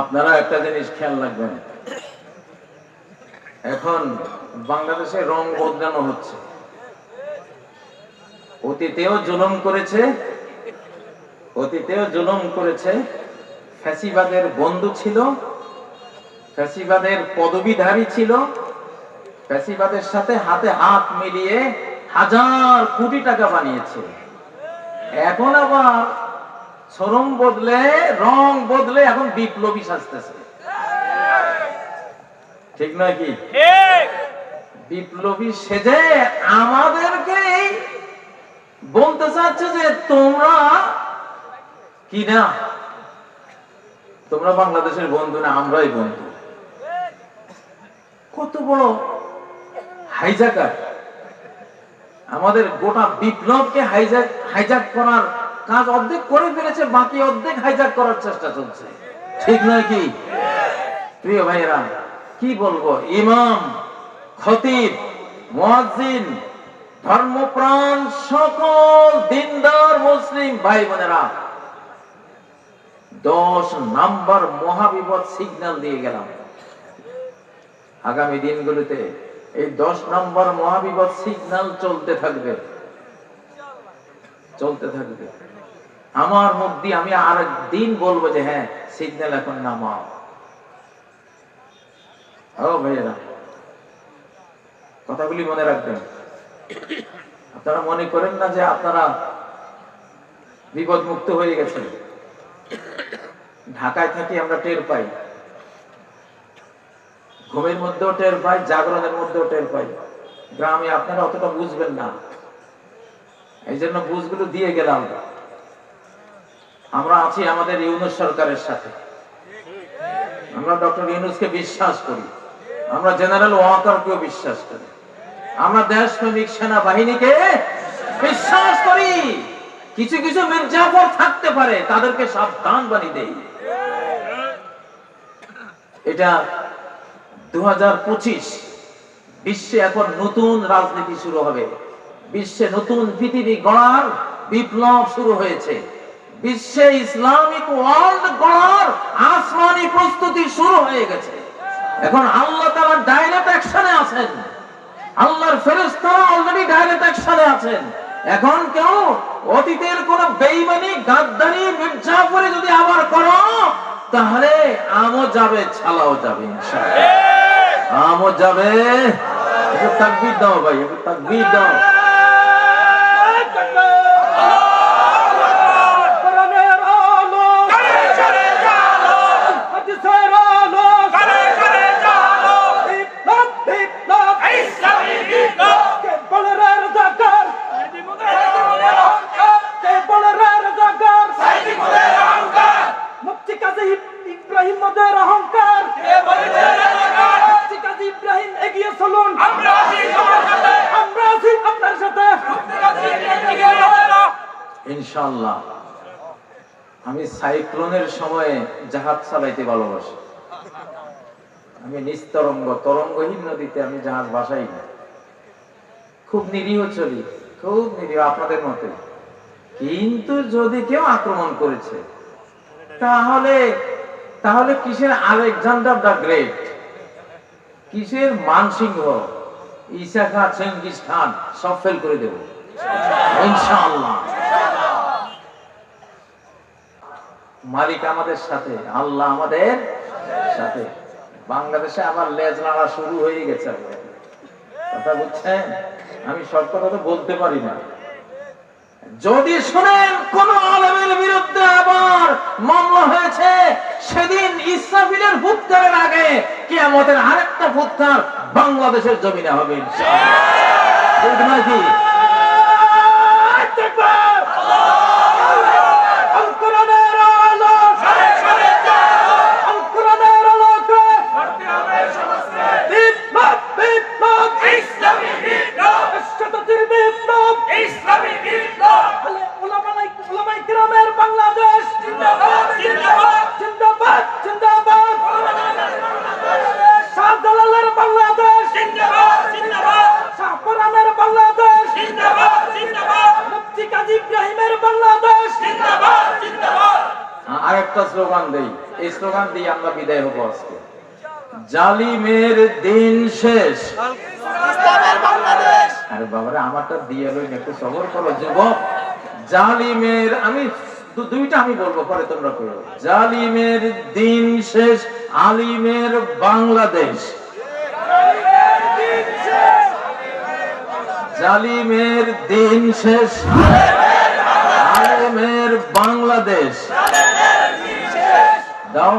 আপনারা একটা জিনিস খেয়াল রাখবেন। এখন বাংলাদেশে রং বদলানো হচ্ছে। অতীতেও জুলুম করেছে, অতীতেও জুলুম করেছে, ফ্যাসিবাদের বন্ধু ছিল, ফ্যাসিবাদের পদবীধারী ছিল, ফ্যাসিবাদের সাথে হাতে হাত মিলিয়ে হাজার কোটি টাকা বানিয়েছে। এখন আবার শরম বদলে রং বদলে এখন বিপ্লবী সাজতেছে। ঠিক নয় কি? বিপ্লবী সেজে আমাদেরকে বলতে চাচ্ছে যে তোমরা কি না? তোমরা বাংলাদেশের বন্ধু না আমরাই বন্ধু। কত বড় হাইজাকার আমাদের গোটা বিপ্লবকে হাইজাক হাইজাক করার কাজ অর্ধেক করে ফেলেছে, বাকি অর্ধেক হাইজাক করার চেষ্টা চলছে। ঠিক নয় কি? প্রিয় ভাইয়েরা, কি বলব? ইমাম, খতিব, মুয়াজ্জিন, ধর্মপ্রাণ সকল দিনদার মুসলিম ভাই বোনেরা দশ নাম্বার মহাবিপদ সিগন্যাল দিয়ে গেলাম। আগামী দিনগুলোতে এই দশ নম্বর মহাবিপদ সিগন্যাল চলতে থাকবে। চলতে থাকবে। আমার মধ্যে আমি আর দিন বলব যে হ্যাঁ সিগন্যাল এখন নামাও ও ভাইয়েরা, কথাগুলি মনে রাখবেন। আপনারা মনে করেন না যে আপনারা বিপদ মুক্ত হয়ে গেছেন। ঢাকায় থাকি আমরা টের পাই। ঘুমের মধ্যেও টের পাই, জাগরণের মধ্যেও টের পাই। গ্রামে আপনারা অতটা বুঝবেন না। এই জন্য বুঝগুলো দিয়ে গেলাম। আমরা আছি আমাদের ইউনুস সরকারের সাথে। আমরা ডক্টর ইউনুসকে বিশ্বাস করি। আমরা জেনারেল ওয়াকারকেও বিশ্বাস করি। আমরা দেশপ্রেমিক সেনাবাহিনীকে বিশ্বাস করি। কিছু কিছু মির্জাফর থাকতে পারে, তাদেরকে সাবধান বানিয়ে দেই। এটা দু বিশ্বে এখন নতুন রাজনীতি শুরু হবে। বিশ্বে নতুন পৃথিবী গড়ার বিপ্লব শুরু হয়েছে। বিশ্বে ইসলামিক ওয়ার্ল্ড গড়ার আসমানি প্রস্তুতি শুরু হয়ে গেছে। এখন আল্লাহ তারা ডাইরেক্ট অ্যাকশনে আছেন। আল্লাহর ফেরেশতারা অলরেডি ডাইরেক্ট অ্যাকশনে আছেন। এখন কেউ অতীতের কোন বেইমানি গাদ্দারি মির্জাফরে যদি আবার করো তাহলে আমও যাবে ছালাও যাবে ইনশাআল্লাহ। আমও যাবে। তাকবীর দাও ভাই তাকবীর দাও। ইব্রাহিম মদের অহংকার। ইব্রাহিম এগিয়ে চলুন। আমরা আছি আপনার সাথে। ইনশাআল্লাহ আমি সাইক্লোনের সময়ে জাহাজ চালাইতে ভালোবাসি। আমি নিস্তরঙ্গ তরঙ্গহীন নদীতে আমি জাহাজ বাসাই না। খুব নিরীহ চলি খুব নিরীহ আপনাদের মতে কিন্তু যদি কেউ আক্রমণ করেছে তাহলে তাহলে কিসের আলেকজান্ডার দ্য গ্রেট? কিসের মানসিংহ? ঈসা খা চেঙ্গিস খান সব ফেল করে দেব। ইনশাআল্লাহ। মালিক আমাদের সাথে, আল্লাহ আমাদের সাথে। বাংলাদেশে আবার লেজ নাড়া শুরু হয়ে গেছে। কথা বুঝছেন? আমি সব কথা তো বলতে পারি না। যদি শুনেন কোন আলমের বিরুদ্ধে আবার মামলা হয়েছে, সেদিন ইসরাফিলের ফুৎকারের আগে কিয়ামতের আরেকটা ফুৎকার বাংলাদেশের জমিনে হবে। এই স্লোগান দিয়ে আমরা বিদায় হব আজকে। জালিমের দিন শেষ। আরে বাবারে আমারটা দিয়ে লই একটু সবর করো যুবক। জালিমের আমি দুইটা আমি বলব পরে তোমরা করো। জালিমের দিন শেষ আলিমের বাংলাদেশ। জালিমের দিন শেষ আলেমের বাংলাদেশ। দাও